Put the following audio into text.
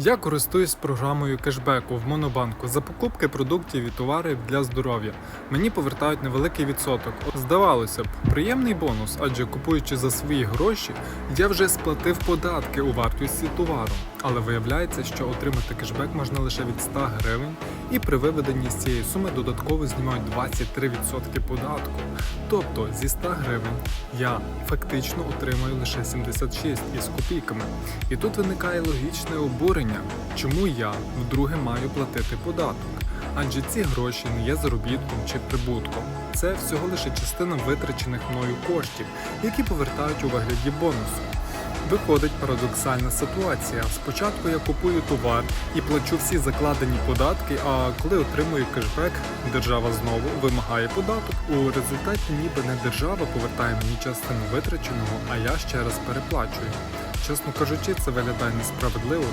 Я користуюсь програмою кешбеку в Монобанку за покупки продуктів і товарів для здоров'я. Мені повертають невеликий відсоток. Здавалося б, приємний бонус, адже купуючи за свої гроші, я вже сплатив податки у вартості товару. Але виявляється, що отримати кешбек можна лише від 100 гривень, і при виведенні з цієї суми додатково знімають 23% податку. Тобто зі 100 гривень я фактично отримаю лише 76 із копійками. І тут виникає логічне обурення, чому я вдруге маю платити податок. Адже ці гроші не є заробітком чи прибутком. Це всього лише частина витрачених мною коштів, які повертають у вигляді бонусу. Виходить парадоксальна ситуація. Спочатку я купую товар і плачу всі закладені податки, а коли отримую кешбек, держава знову вимагає податок. У результаті ніби не держава повертає мені частину витраченого, а я ще раз переплачую. Чесно кажучи, це виглядає несправедливо.